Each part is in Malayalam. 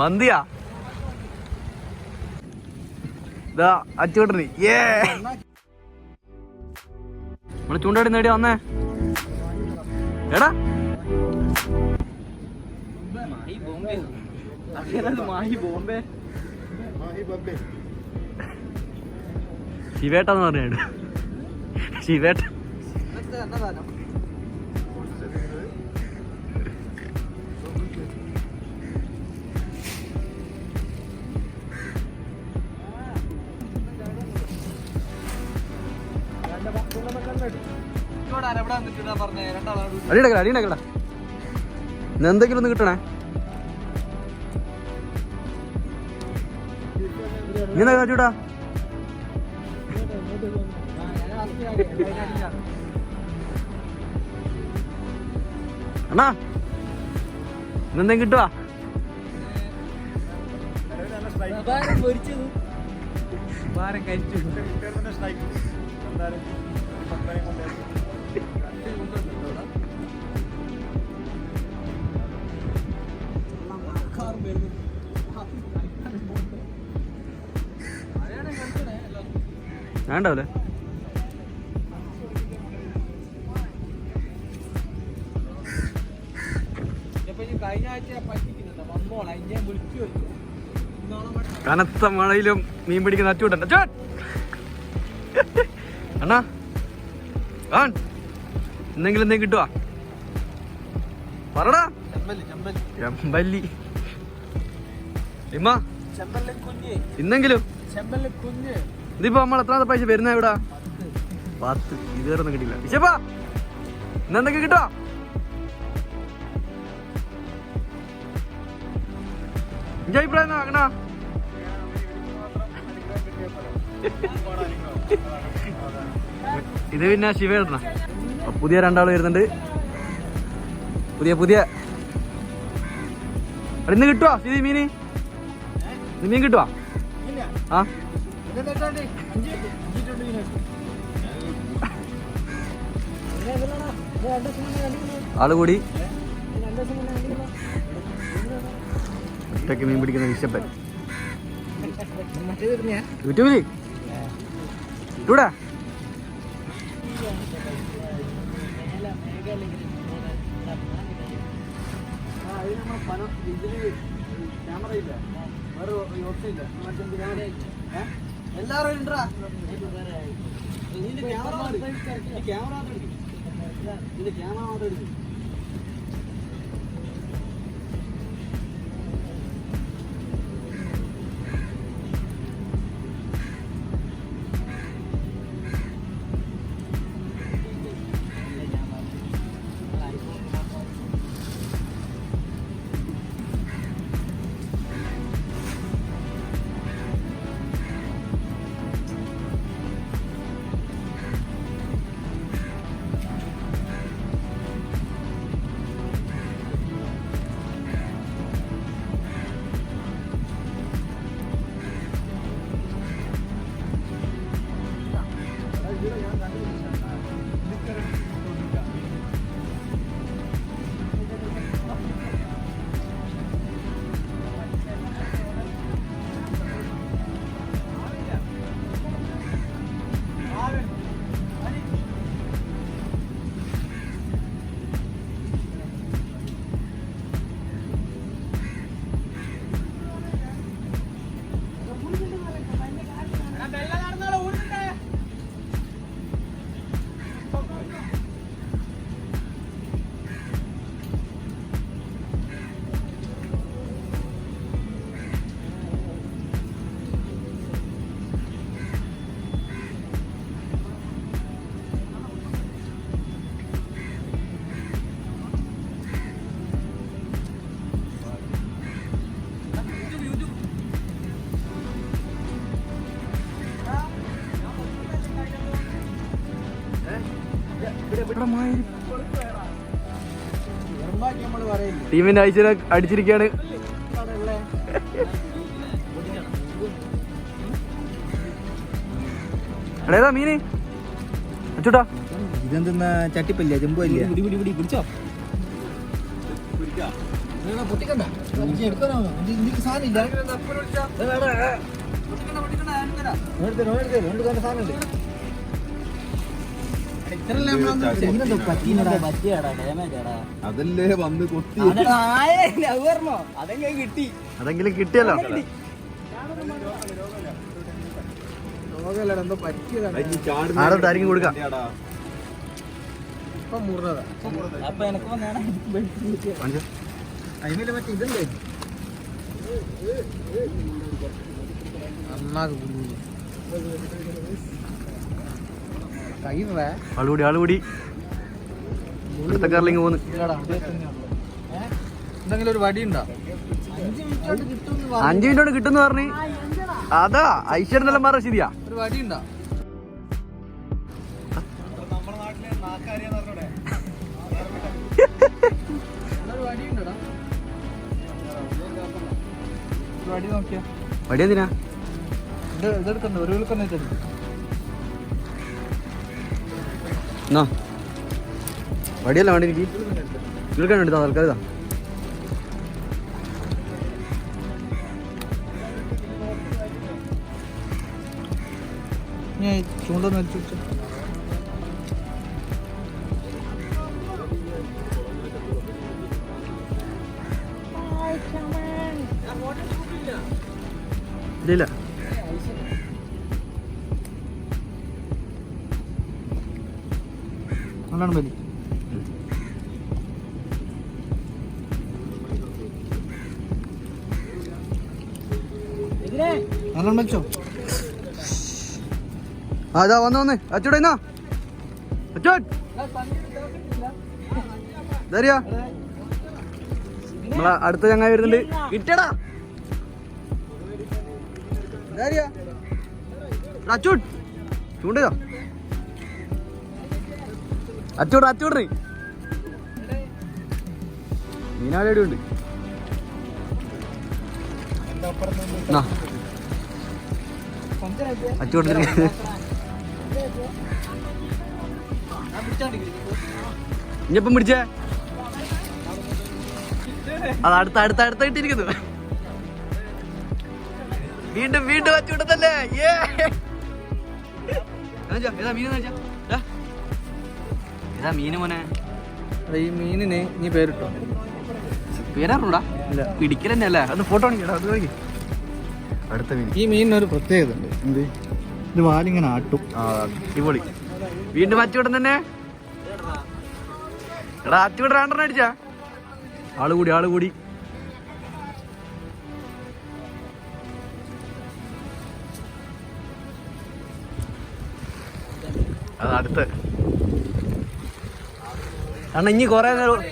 മന്തിയാ. ഇതാ അച്ചോട്ടന് ഏ നമ്മൾ ചൂണ്ടാടി നേടി വന്നേ? എടാ. ശിവേട്ടെന്ന് പറഞ്ഞു ശിവേട്ട. അടിയടക്കട അടിയുണ്ടാക്കല ഇന്ന് എന്തെങ്കിലും ഒന്ന് കിട്ടണേ? ഇങ്ങനെ കാറ്റൂടാ അണ്ണാ ഇന്നെന്തെങ്കിലും കിട്ടുവാ? വേണ്ടാവല്ലേ കഴിഞ്ഞ വെച്ചു കനത്ത മഴയിലും മീൻ പിടിക്കുന്ന അച്ചൂട്ടൻ അണ്ണാ ആൺ എന്തെങ്കിലും എന്തെങ്കിലും കിട്ടുവാ? പറടാ. ചെമ്പല്ലി ഇമ്മ ഇന്നെങ്കിലും. ഇതിപ്പോ നമ്മൾ എത്രാമത്തെ പൈസ വരുന്ന ഇവിടെ? പത്ത്. ഇതുവരെ ഒന്നും കിട്ടില്ല വിശപ്പാ ഇന്നെന്തൊക്കെ കിട്ടോ ഇത് പിന്നെ ശിവേട്ടന. പുതിയ രണ്ടാൾ വരുന്നുണ്ട്. പുതിയ പുതിയ. ഇന്ന് കിട്ടുവാ? സ്ഥിതി മീന്? മീൻ കിട്ടുവാ? ആ? ആൾ കൂടി. ഒറ്റയ്ക്ക് മീൻ പിടിക്കുന്ന വിശപ്പൻ. യൂട്യൂബിൽ? ഇട്ടൂടാ. ക്യാമറ ഇല്ല. വേറെ ഓപ്ഷൻ ഇല്ല. എല്ലാരും ഉണ്ടാ നിന്റെ ക്യാമറ ക്യാമറ ക്യാമറ ടീമിന്റെ ഐശ്വര്യ അടിച്ചിരിക്കാണ് എടാ ഏതാ മീന്? അച്ചൂട്ടാ. ഇതെന്തെന്നാ ചട്ടിപ്പല്ല ചെമ്പല്ല പിടിച്ചോ? പൊട്ടിക്കണ്ട. എനിക്ക് സാധനം ഇല്ല. എടുത്തരോ എടുത്തരോ. രണ്ട് കണ്ട സാധനം ഉണ്ട്. അതല്ലേ വന്ന് കൊത്തി. കിട്ടി. അതെങ്കിലും കിട്ടിയല്ലോ. എന്തോ പറ്റിയതാണ്. ആരോട്ട് ആരെങ്കിലും കൊടുക്കാം. അപ്പൊ എനക്ക്. അതിന് മറ്റേ ഇതുണ്ട്. നന്നാകെ ആളുകൂടി ആളുകൂടി അടുത്ത കാറിലിങ് പോന്ന്. എന്തെങ്കിലും ഒരു വടി ഉണ്ടോ അഞ്ച് മിനിറ്റ് കിട്ടും അഞ്ചു മിനിറ്റ് കൊണ്ട് പറഞ്ഞു. പറഞ്ഞ് അതാ ഐശ്വര്യനെല്ലാം പറഞ്ഞ ശരിയാ. ഒരു വടി ഉണ്ടോ വടി വടി നോക്കിയാ വടി എന്തിനാ? ഇത് ഇതെടുക്കണ്ട ഒരു വിൽക്കണ്ട എന്നാ? വടിയല്ല വേണ്ടി എനിക്ക്? കേൾക്കാൻ വേണ്ടി തൽക്കാലം ഇതാ. ഞാൻ ഇല്ല. ഇല്ല ബലി. അതാ വന്ന് വന്ന്. അച്ചോടെ എന്നാ അച്ചോൻ. ഇതറിയാ നമ്മളെ അടുത്ത ചങ്ങായി വരുന്നുണ്ട്. കിട്ടടാ ഇതറിയാ അച്ചൂൺ ചൂണ്ടയോ അച്ചോട് അച്ചോടേ മീനാലടി ഉണ്ട് എന്നാ അച്ചോട്ട് ഇഞ്ഞപ്പം പിടിച്ചേ? അത് അടുത്ത അടുത്ത അടുത്ത ഇട്ടിരിക്കുന്നു വീണ്ടും വീണ്ടും അച്ചൂട്ടത്തല്ലേ ഏ ഏതാ മീൻ ഏതാ മീന് മോനെ. ഈ മീനിന് നീ പേരിട്ടോ? പേരാറുണ്ടാ ഇല്ല. പിടിക്കൽ തന്നെ അല്ലേ അത് ഫോട്ടോ അത് കാണിക്ക്. അടുത്ത മീൻ. ഈ മീനിനൊരു പ്രത്യേകത ഉണ്ട്. എന്ത്? ഇത് വാലിങ്ങനെ ആട്ടും. അടിപൊളി. വീണ്ടും അച്ചുവിടം തന്നെ? എടാ അച്ചുവിട രണ്ടെണ്ണം അടിച്ചാ. ആൾ കൂടി ആൾ കൂടി. അത് അടുത്ത്. അണ്ണ ഇനി കൊറേ നേരം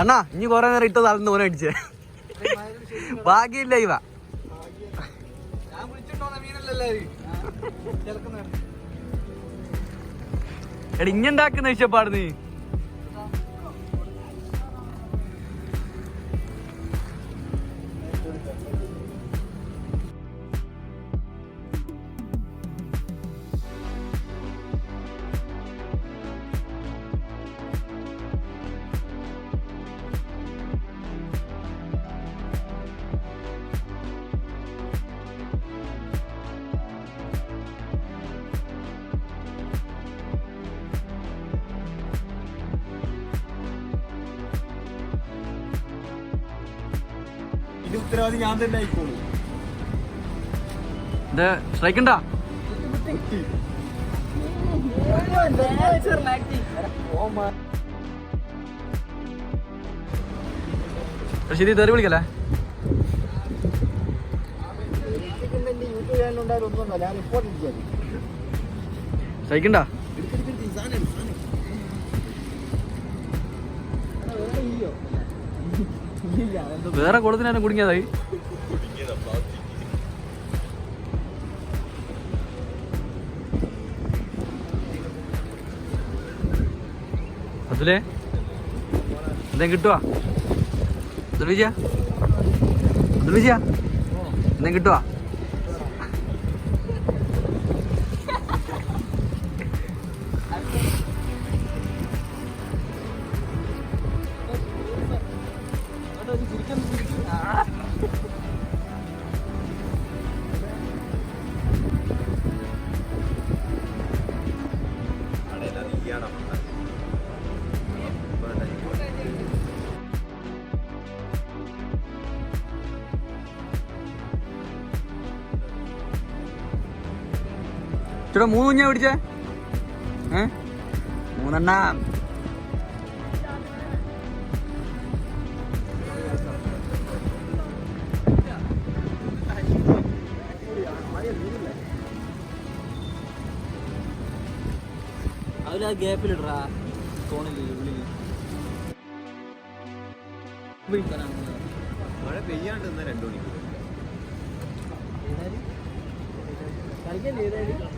അണ്ണാ ഇനി കൊറേ നേരം ഇട്ടത് അന്ന് ഓനെ അടിച്ചേ. ഭാഗ്യമില്ല ഇവ. എടാ ഇഞ്ഞുണ്ടാക്കുന്ന ഇഷ്ടപ്പാട് നീ? ഉത്തരവാദി ഞാൻ തന്നെ ആയിക്കോളൂ. ഇത് സ്ട്രൈക്കുണ്ടാ തെറി വിളിക്കല്ലേ? സ്ട്രൈക്കുണ്ടാ വേറെ കുളത്തിനാലും കുടുങ്ങിയതായി. അതിലേ എന്തെങ്കിലും കിട്ടുവാ? അത് വിജയ? എന്തേ വിജയ എന്തെങ്കിലും കിട്ടുവാ ചേട്ടാ മൂന്ന് കുഞ്ഞാ പിടിച്ചേ ഏ മൂന്നെണ്ണം അതിൽ ആ ഗ്യാപ്പിലിടാ ഫോണിൽ ഉള്ളിൽ മഴ പെയ്യാണ്ട് രണ്ടു മണിക്കൂർ. കളിക്കല്ലേ ഏതായാലും?